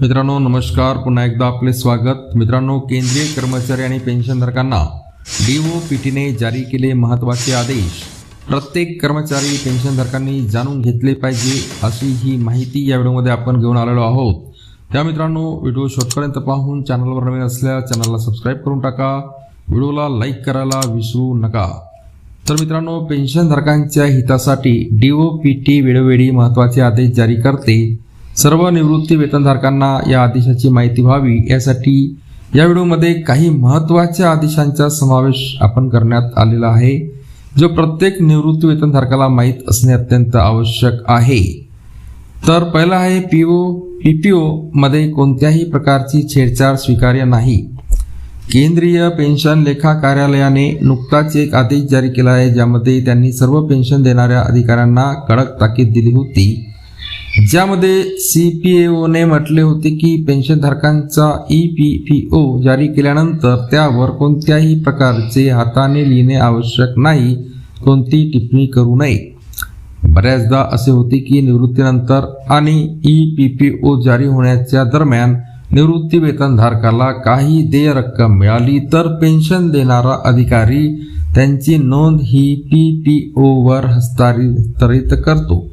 मित्रांनो नमस्कार. पुन्हा एकदा आपले स्वागत. मित्रांनो केंद्रीय कर्मचारी आणि पेन्शनधारकांना डीओ पीटीने जारी केले महत्त्वाचे आदेश. प्रत्येक कर्मचारी पेन्शनधारकांनी जाणून घेतले पाहिजे अशी ही माहिती या व्हिडिओमध्ये आपण घेऊन आलेलो आहोत. त्या मित्रांनो व्हिडिओ शॉर्टपर्यंत पाहून चॅनलवर नवीन असल्या चॅनलला सबस्क्राईब करून टाका. व्हिडिओला लाईक करायला विसरू नका. तर मित्रांनो पेन्शनधारकांच्या हितासाठी डीओ पी टी वेळोवेळी महत्त्वाचे आदेश जारी करते. सर्व निवृत्ती वेतनधारकांना या आदेशाची माहिती व्हावी यासाठी या व्हिडिओमध्ये काही महत्त्वाच्या आदेशांचा समावेश आपण करण्यात आलेला आहे जो प्रत्येक निवृत्ती वेतनधारकाला माहीत असणे अत्यंत आवश्यक आहे. तर पहिला आहे पी ओ पी पी ओमध्ये कोणत्याही प्रकारची छेडछाड स्वीकार्य नाही. केंद्रीय पेन्शन लेखा कार्यालयाने नुकताच एक आदेश जारी केला आहे ज्यामध्ये त्यांनी सर्व पेन्शन देणाऱ्या अधिकाऱ्यांना कडक ताकीद दिली होती. ज्यामध्ये सी पी ओने म्हटले होते की पेन्शनधारकांचा ई पी पी ओ जारी केल्यानंतर त्यावर कोणत्याही प्रकारचे हाताने लिहिणे आवश्यक नाही कोणती टिप्पणी करू नये. बऱ्याचदा असे होते की निवृत्तीनंतर आणि ई पी पी ओ जारी होण्याच्या दरम्यान निवृत्ती वेतनधारकाला काही देय रक्कम मिळाली तर पेन्शन देणारा अधिकारी त्यांची नोंद ही पी पी ओवर हस्तांतरित करतो.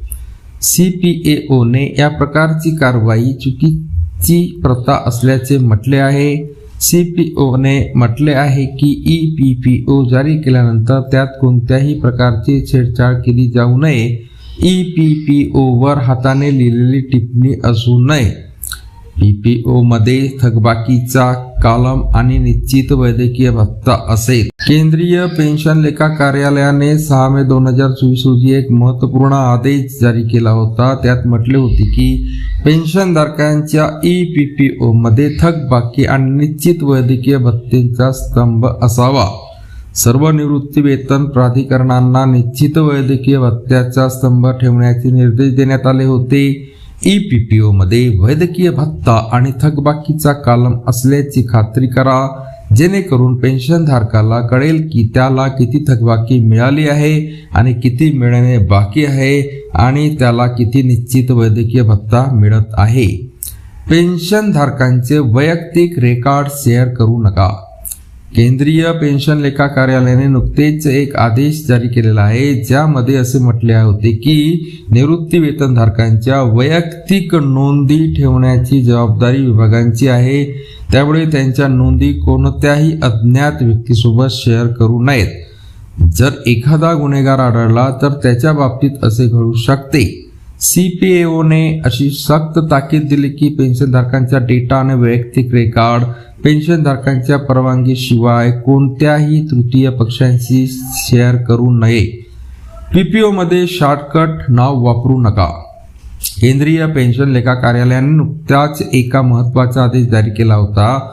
सी पी ए ओने या प्रकारची कारवाई चुकीची प्रथा असल्याचे म्हटले आहे. सी पी ओने म्हटले आहे की ई पी पी ओ जारी केल्यानंतर त्यात कोणत्याही प्रकारची छेडछाड केली जाऊ नये. ई पी पी ओवर हाताने लिहिलेली टिप्पणी असू नये. पी पी ओमध्ये थकबाकीचा कालम आणि निश्चित वैद्यकीय भत्ता असेल. केंद्रीय पेन्शन लेखा कार्यालयाने सहा मे दोन हजार चोवीस रोजी एक महत्त्वपूर्ण आदेश जारी केला होता. त्यात म्हटले होते की पेन्शनधारकांच्या ई पी पी ओ मध्ये थकबाकी आणि निश्चित वैद्यकीय भत्तेचा स्तंभ असावा. सर्व निवृत्ती वेतन प्राधिकरणांना निश्चित वैद्यकीय भत्त्याचा स्तंभ ठेवण्याचे निर्देश देण्यात आले होते. ई पी पी ओमध्ये वैद्यकीय भत्ता आणि थकबाकीचा कालम असल्याची खात्री करा. जेणेकरून पेन्शनधारकाला कळेल की त्याला किती थकबाकी मिळाली आहे आणि किती मिळणे बाकी आहे आणि त्याला किती निश्चित वैद्यकीय भत्ता मिळत आहे. पेन्शनधारकांचे वैयक्तिक रेकॉर्ड शेअर करू नका. केंद्रीय पेन्शन लेखा कार्यालयाने नुकतेच एक आदेश जारी केलेला आहे. ज्यामध्ये असे म्हटले होते की निवृत्ती वेतनधारकांच्या वैयक्तिक नोंदी ठेवण्याची जबाबदारी विभागांची आहे. त्यामुळे त्यांच्या नोंदी कोणत्याही अज्ञात व्यक्तीसोबत शेअर करू नयेत. जर एखादा गुन्हेगार आढळला तर त्याच्या बाबतीत असे घडू शकते. सी पी ओने अशी सक्त ताकीद दिली की पेन्शनधारकांचा डेटा आणि वैयक्तिक रेकॉर्ड पेन्शनधारकांच्या परवानगीशिवाय कोणत्याही तृतीय पक्षांशी शेअर करू नये. पीपीओमध्ये शॉर्टकट नाव वापरू नका. केंद्रीय पेन्शन लेखा कार्यालयाने नुकत्याच एका महत्त्वाचा आदेश जारी केला होता.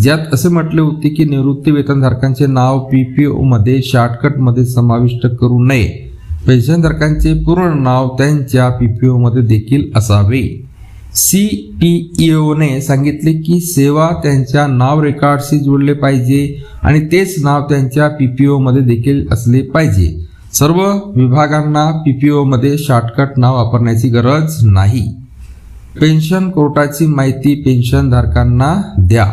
ज्यात असे म्हटले होते की निवृत्ती वेतनधारकांचे नाव पी पी ओमध्ये शॉर्टकटमध्ये समाविष्ट करू नये. पेन्शनधारकांचे पूर्ण नाव त्यांच्या पी पी ओमध्ये देखील असावे. सी पी सांगितले की सेवा त्यांच्या नाव रेकॉर्डशी जोडले पाहिजे आणि तेच नाव त्यांच्या पी पी ओमध्ये देखील असले पाहिजे. सर्व विभागांना पी पी ओमध्ये शॉर्टकट नाव वापरण्याची गरज नाही. पेन्शन कोर्टाची माहिती पेन्शनधारकांना द्या.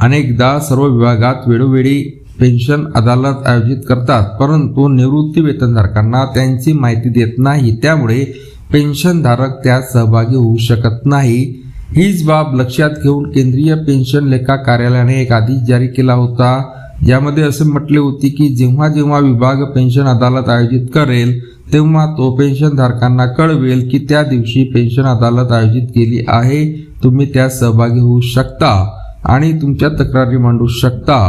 अनेकदा सर्व विभागात वेळोवेळी पेन्शन अदालत आयोजित करतात परंतु निवृत्ती वेतनधारकांना त्यांची माहिती देत नाही. त्यामुळे पेन्शनधारक त्यात सहभागी होऊ शकत नाही. हीच बाब लक्षात घेऊन केंद्रीय पेन्शन लेखा कार्यालयाने एक आदेश जारी केला होता. यामध्ये असे म्हटले होते की जेव्हा जेव्हा विभाग पेन्शन अदालत आयोजित करेल तेव्हा तो पेन्शनधारकांना कळवेल की त्या दिवशी पेन्शन अदालत आयोजित केली आहे. तुम्ही त्यात सहभागी होऊ शकता आणि तुमच्या तक्रारी मांडू शकता.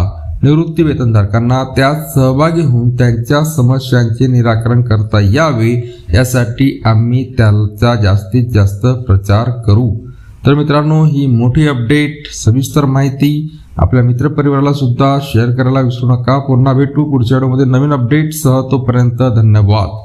निवृत्ती वेतनधारकांना त्यात सहभागी होऊन त्यांच्या समस्यांचे निराकरण करता यावे यासाठी आम्ही त्याचा जास्तीत जास्त प्रचार करू. तर मित्रांनो ही मोठी अपडेट सविस्तर माहिती आपल्या मित्रपरिवाराला सुद्धा शेअर करायला विसरू नका. पुन्हा भेटू पुढच्या व्हिडिओमध्ये. नवीन अपडेटसह तोपर्यंत धन्यवाद.